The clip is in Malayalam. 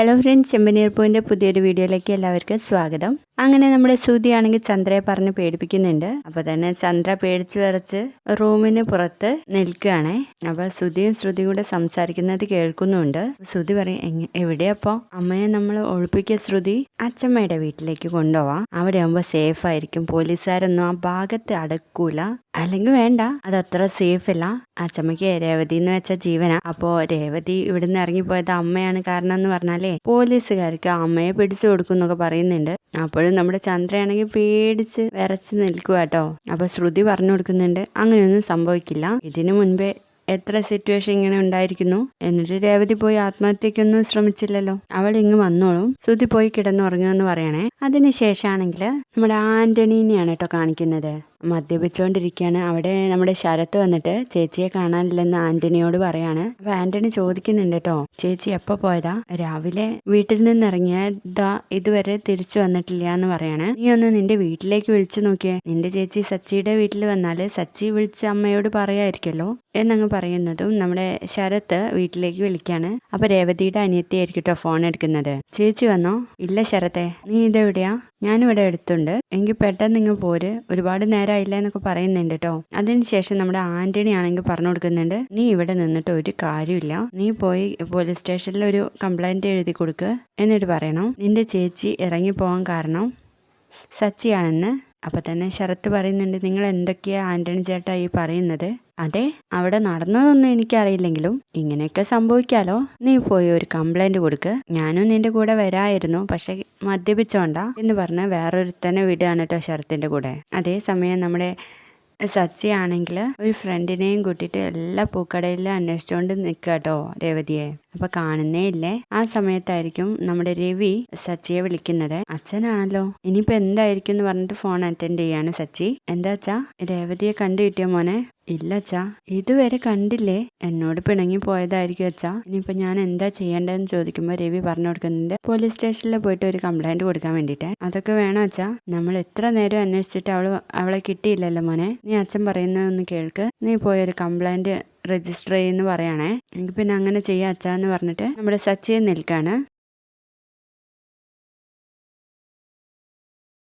ഹലോ ഫ്രണ്ട്സ് ചെമ്പനീർ പൂവിന്റെ പുതിയൊരു വീഡിയോയിലേക്ക് എല്ലാവർക്കും സ്വാഗതം. അങ്ങനെ നമ്മുടെ ശ്രുതിയാണെങ്കിൽ ചന്ദ്രയെ പറഞ്ഞ് പേടിപ്പിക്കുന്നുണ്ട്. അപ്പോൾ തന്നെ ചന്ദ്ര പേടിച്ച് വിറച്ച് റൂമിന് പുറത്ത് നിൽക്കുകയാണേ. അപ്പോൾ ശ്രുതിയും ശ്രുതിയും കൂടെ സംസാരിക്കുന്നത് കേൾക്കുന്നുണ്ട്. ശ്രുതി പറയും "എങ്ങ- എവിടെയപ്പോ അമ്മയെ നമ്മൾ ഒഴിപ്പിക്കുക ശ്രുതി. അച്ഛമ്മയുടെ വീട്ടിലേക്ക് കൊണ്ടുപോവാം. അവിടെ ആകുമ്പോൾ സേഫ് ആയിരിക്കും. പോലീസുകാരൊന്നും ആ ഭാഗത്ത് അടക്കൂല. അല്ലെങ്കിൽ വേണ്ട. അത് അത്ര സേഫ് അല്ല അച്ഛമ്മയ്ക്ക് രേവതി എന്ന് വെച്ച ജീവന. അപ്പോ രേവതി ഇവിടുന്ന് ഇറങ്ങിപ്പോയത് അമ്മയാണ് കാരണം എന്ന് പറഞ്ഞാലേ പോലീസുകാർക്ക് അമ്മയെ പിടിച്ചു കൊടുക്കും എന്നൊക്കെ പറയുന്നുണ്ട്. അപ്പോഴും നമ്മുടെ ചന്ദ്രയാണെങ്കിൽ പേടിച്ച് വിറച്ച് നിൽക്കുക കേട്ടോ അപ്പൊ ശ്രുതി പറഞ്ഞു കൊടുക്കുന്നുണ്ട് അങ്ങനെയൊന്നും സംഭവിക്കില്ല. ഇതിനു മുൻപേ എത്ര സിറ്റുവേഷൻ ഇങ്ങനെ ഉണ്ടായിരിക്കുന്നു? എന്നിട്ട് രേവതി പോയി ആത്മഹത്യക്കൊന്നും ശ്രമിച്ചില്ലല്ലോ. അവൾ ഇങ്ങ് വന്നോളും. ശ്രുതി പോയി കിടന്നുറങ്ങുമെന്ന് പറയണേ. അതിനുശേഷമാണെങ്കിൽ നമ്മുടെ ആന്റണീനെയാണ് കേട്ടോ കാണിക്കുന്നത്. മദ്യപിച്ചുകൊണ്ടിരിക്കുകയാണ് അവിടെ നമ്മുടെ ശരത്ത് വന്നിട്ട് ചേച്ചിയെ കാണാനില്ലെന്ന് ആന്റണിയോട് പറയാണ്. അപ്പൊ ആന്റണി ചോദിക്കുന്നുണ്ട് കേട്ടോ ചേച്ചി എപ്പോ പോയതാ? രാവിലെ വീട്ടിൽ നിന്ന് ഇറങ്ങിയ ദാ ഇതുവരെ തിരിച്ചു വന്നിട്ടില്ല എന്ന് പറയാണ്. നീ ഒന്ന് നിന്റെ വീട്ടിലേക്ക് വിളിച്ചു നോക്കിയേ. നിന്റെ ചേച്ചി സച്ചിയുടെ വീട്ടിൽ വന്നാൽ സച്ചി വിളിച്ച് അമ്മയോട് പറയായിരിക്കല്ലോ. എന്നങ്ങ് പറയുന്നതും നമ്മുടെ ശരത്ത് വീട്ടിലേക്ക് വിളിക്കാണ്. അപ്പൊ രേവതിയുടെ അനിയത്തിയായിരിക്കും കേട്ടോ ഫോൺ എടുക്കുന്നത്. ചേച്ചി വന്നോ? ഇല്ല ശരത്തെ. നീ ഇതെവിടെയാ? ഞാനിവിടെ എടുത്തുണ്ട് എങ്കിൽ പെട്ടെന്ന് ഇങ്ങ് പോര്. ഒരുപാട് നേരമായില്ല എന്നൊക്കെ പറയുന്നുണ്ട് കേട്ടോ അതിനുശേഷം നമ്മുടെ ആന്റണി ആണെങ്കിൽ പറഞ്ഞു കൊടുക്കുന്നുണ്ട് നീ ഇവിടെ നിന്നിട്ട് ഒരു കാര്യമില്ല. നീ പോയി പോലീസ് സ്റ്റേഷനിൽ ഒരു കംപ്ലൈന്റ് എഴുതി കൊടുക്ക്. എന്നിട്ട് പറയണം നിന്റെ ചേച്ചി ഇറങ്ങി പോകാൻ കാരണം സച്ചിയാണെന്ന് അപ്പൊ തന്നെ ശരത്ത് പറയുന്നുണ്ട് നിങ്ങൾ എന്തൊക്കെയാ ആന്റണി ചേട്ടാ ഈ പറയുന്നത്? അതെ അവിടെ നടന്നതൊന്നും എനിക്കറിയില്ലെങ്കിലും ഇങ്ങനെയൊക്കെ സംഭവിക്കാലോ. നീ പോയി ഒരു കംപ്ലൈന്റ് കൊടുക്ക്. ഞാനും നിന്റെ കൂടെ വരായിരുന്നു പക്ഷെ മദ്യപിച്ചോണ്ട. എന്ന് പറഞ്ഞ് വേറൊരുത്തനെ വിടുകയാണ് കേട്ടോ ശരത്തിന്റെ കൂടെ. അതേസമയം നമ്മുടെ സച്ചി ആണെങ്കിൽ ഒരു ഫ്രണ്ടിനെയും കൂട്ടിയിട്ട് എല്ലാ പൂക്കടയിലും അന്വേഷിച്ചുകൊണ്ട് നിൽക്കുക കേട്ടോ രേവതിയെ. അപ്പൊ കാണുന്നേ ഇല്ലേ? ആ സമയത്തായിരിക്കും നമ്മുടെ രവി സച്ചിയെ വിളിക്കുന്നത്. അച്ഛനാണല്ലോ. ഇനിയിപ്പോ എന്തായിരിക്കും എന്ന് പറഞ്ഞിട്ട് ഫോൺ അറ്റൻഡ് ചെയ്യാണ് സച്ചി. എന്താ അച്ഛാ? രേവതിയെ കണ്ടു കിട്ടിയോ മോനെ? ഇല്ല അച്ഛാ. ഇതുവരെ കണ്ടില്ലേ? എന്നോട് പിണങ്ങി പോയതായിരിക്കും അച്ഛാ. ഇനിയിപ്പോ ഞാൻ എന്താ ചെയ്യേണ്ടതെന്ന് ചോദിക്കുമ്പോൾ രവി പറഞ്ഞു കൊടുക്കുന്നുണ്ട്. പോലീസ് സ്റ്റേഷനിൽ പോയിട്ട് ഒരു കംപ്ലൈന്റ് കൊടുക്കാൻ വേണ്ടിയിട്ട്. അതൊക്കെ വേണോ അച്ഛാ? നമ്മൾ എത്ര നേരം അന്വേഷിച്ചിട്ട് അവൾ അവളെ കിട്ടിയില്ലല്ലോ മോനെ? നീ അച്ഛൻ പറയുന്നതൊന്ന് കേൾക്ക്. നീ പോയി ഒരു കംപ്ലൈന്റ് രജിസ്റ്റർ ചെയ്യുന്നു പറയണേ. എനിക്ക് പിന്നെ അങ്ങനെ ചെയ്യാം അച്ഛാ എന്ന് പറഞ്ഞിട്ട് നമ്മുടെ സച്ചിയെ നിൽക്കാണ്.